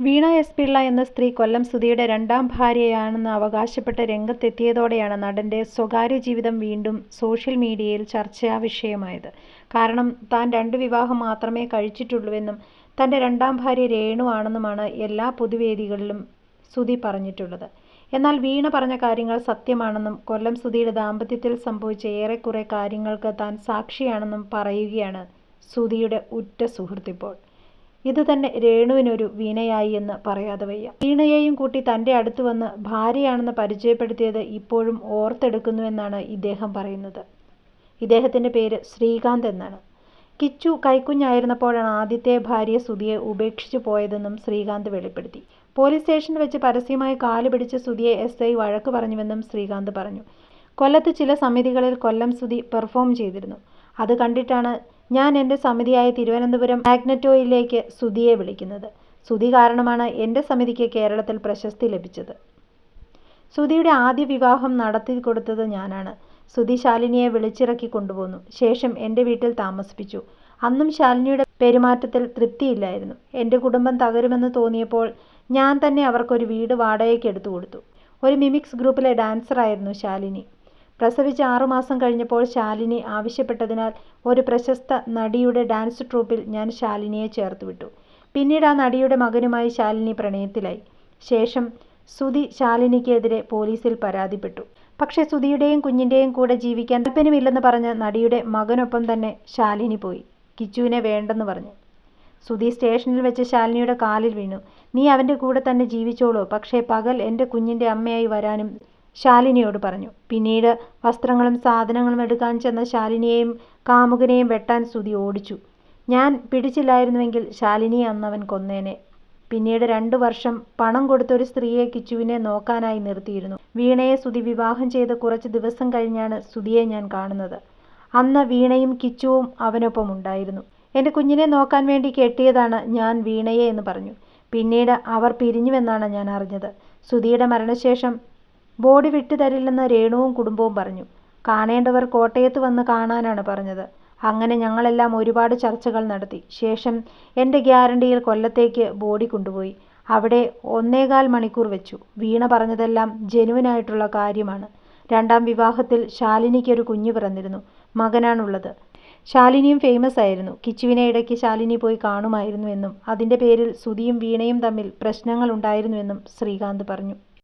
വീണ S Pillai എന്ന സ്ത്രീ കൊല്ലം സുധിയുടെ രണ്ടാം ഭാര്യയാണെന്ന് അവകാശപ്പെട്ട് രംഗത്തെത്തിയതോടെയാണ് നടന്റെ സ്വകാര്യ ജീവിതം വീണ്ടും സോഷ്യൽ മീഡിയയിൽ ചർച്ചാ വിഷയമായത്. കാരണം താൻ രണ്ട് വിവാഹം മാത്രമേ കഴിച്ചിട്ടുള്ളൂവെന്നും തന്റെ രണ്ടാം ഭാര്യ രേണു ആണെന്നുമാണ് എല്ലാ പൊതുവേദികളിലും സുധി പറഞ്ഞിട്ടുള്ളത്. എന്നാൽ വീണ പറഞ്ഞ കാര്യങ്ങൾ സത്യമാണെന്നും കൊല്ലം സുധിയുടെ ദാമ്പത്യത്തിൽ സംഭവിച്ച ഏറെക്കുറെ കാര്യങ്ങൾക്ക് താൻ സാക്ഷിയാണെന്നും പറയുകയാണ് സുധിയുടെ ഉറ്റ സുഹൃത്തിപ്പോൾ. ഇത് തന്നെ രേണുവിനൊരു വീണയായി എന്ന് പറയാതെ വയ്യ. വീണയെയും കൂട്ടി തന്റെ അടുത്ത് വന്ന് ഭാര്യയാണെന്ന് പരിചയപ്പെടുത്തിയത് ഇപ്പോഴും ഓർത്തെടുക്കുന്നുവെന്നാണ് ഇദ്ദേഹം പറയുന്നത്. ഇദ്ദേഹത്തിന്റെ പേര് ശ്രീകാന്ത് എന്നാണ്. കിച്ചു കൈക്കുഞ്ഞായിരുന്നപ്പോഴാണ് ആദ്യത്തെ ഭാര്യ സുധിയെ ഉപേക്ഷിച്ചു പോയതെന്നും ശ്രീകാന്ത് വെളിപ്പെടുത്തി. പോലീസ് സ്റ്റേഷനിൽ വെച്ച് പരസ്യമായി കാൽ പിടിച്ച് സുധിയെ ഐ വഴക്ക് പറഞ്ഞുവെന്നും ശ്രീകാന്ത് പറഞ്ഞു. കൊല്ലത്ത് ചില സമിതികളിൽ കൊല്ലം സുധി പെർഫോം ചെയ്തിരുന്നു. അത് കണ്ടിട്ടാണ് ഞാൻ എന്റെ സമിതിയായ തിരുവനന്തപുരം മാഗ്നറ്റോയിലേക്ക് സുധിയെ വിളിക്കുന്നത്. സുധി കാരണമാണ് എന്റെ സമിതിക്ക് കേരളത്തിൽ പ്രശസ്തി ലഭിച്ചത്. സുധിയുടെ ആദ്യ വിവാഹം നടത്തി കൊടുത്തത് ഞാനാണ്. സുധി ശാലിനിയെ വിളിച്ചിറക്കി കൊണ്ടുപോന്നു. ശേഷം എന്റെ വീട്ടിൽ താമസിപ്പിച്ചു. അന്നും ശാലിനിയുടെ പെരുമാറ്റത്തിൽ തൃപ്തിയില്ലായിരുന്നു. എന്റെ കുടുംബം തകരുമെന്ന് തോന്നിയപ്പോൾ ഞാൻ തന്നെ അവർക്കൊരു വീട് വാടകയ്ക്ക് എടുത്തു കൊടുത്തു. ഒരു മിമിക്സ് ഗ്രൂപ്പിലെ ഡാൻസറായിരുന്നു ശാലിനി. പ്രസവിച്ച് ആറുമാസം കഴിഞ്ഞപ്പോൾ ശാലിനി ആവശ്യപ്പെട്ടതിനാൽ ഒരു പ്രശസ്ത നടിയുടെ ഡാൻസ് ട്രൂപ്പിൽ ഞാൻ ശാലിനിയെ ചേർത്തുവിട്ടു. പിന്നീട് ആ നടിയുടെ മകനുമായി ശാലിനി പ്രണയത്തിലായി. ശേഷം സുതി ശാലിനിക്കെതിരെ പോലീസിൽ പരാതിപ്പെട്ടു. പക്ഷേ സുധിയുടെയും കുഞ്ഞിന്റെയും കൂടെ ജീവിക്കാൻ താല്പര്യമില്ലെന്ന് പറഞ്ഞ് നടിയുടെ മകനൊപ്പം തന്നെ ശാലിനി പോയി. കിച്ചുവിനെ വേണ്ടെന്ന് പറഞ്ഞു സുധി സ്റ്റേഷനിൽ വെച്ച് ശാലിനിയുടെ കാലിൽ വീണു. നീ അവന്റെ കൂടെ തന്നെ ജീവിച്ചോളൂ. പക്ഷേ പകൽ എന്റെ കുഞ്ഞിന്റെ അമ്മയായി വരാനും ശാലിനിയോട് പറഞ്ഞു. പിന്നീട് വസ്ത്രങ്ങളും സാധനങ്ങളും എടുക്കാൻ ചെന്ന ശാലിനിയെയും കാമുകനെയും വെട്ടാൻ സ്തുതി ഓടിച്ചു. ഞാൻ പിടിച്ചില്ലായിരുന്നുവെങ്കിൽ ശാലിനിയെ അന്നവൻ കൊന്നേനെ. പിന്നീട് രണ്ടു വർഷം പണം കൊടുത്തൊരു സ്ത്രീയെ കിച്ചുവിനെ നോക്കാനായി നിർത്തിയിരുന്നു. വീണയെ സ്തുതി വിവാഹം ചെയ്ത് കുറച്ച് ദിവസം കഴിഞ്ഞാണ് സ്തുതിയെ ഞാൻ കാണുന്നത്. അന്ന് വീണയും കിച്ചുവും അവനൊപ്പം ഉണ്ടായിരുന്നു. എന്റെ കുഞ്ഞിനെ നോക്കാൻ വേണ്ടി കെട്ടിയതാണ് ഞാൻ വീണയെ എന്ന് പറഞ്ഞു. പിന്നീട് അവർ പിരിഞ്ഞുവെന്നാണ് ഞാൻ അറിഞ്ഞത്. സുധിയുടെ മരണശേഷം ബോഡി വിട്ടുതരില്ലെന്ന് രേണുവും കുടുംബവും പറഞ്ഞു. കാണേണ്ടവർ കോട്ടയത്ത് വന്ന് കാണാനാണ് പറഞ്ഞത്. അങ്ങനെ ഞങ്ങളെല്ലാം ഒരുപാട് ചർച്ചകൾ നടത്തി. ശേഷം എന്റെ ഗ്യാരണ്ടിയിൽ കൊല്ലത്തേക്ക് ബോഡി കൊണ്ടുപോയി. അവിടെ ഒന്നേകാൽ മണിക്കൂർ വെച്ചു. വീണ പറഞ്ഞതെല്ലാം ജനുവിനായിട്ടുള്ള കാര്യമാണ്. രണ്ടാം വിവാഹത്തിൽ ശാലിനിക്കൊരു കുഞ്ഞ് പിറന്നിരുന്നു. മകനാണുള്ളത്. ശാലിനിയും ഫേമസ് ആയിരുന്നു. കിച്ചുവിനെ ഇടയ്ക്ക് ശാലിനി പോയി കാണുമായിരുന്നു എന്നും അതിന്റെ പേരിൽ സുധിയും വീണയും തമ്മിൽ പ്രശ്നങ്ങൾ ഉണ്ടായിരുന്നുവെന്നും ശ്രീകാന്ത് പറഞ്ഞു.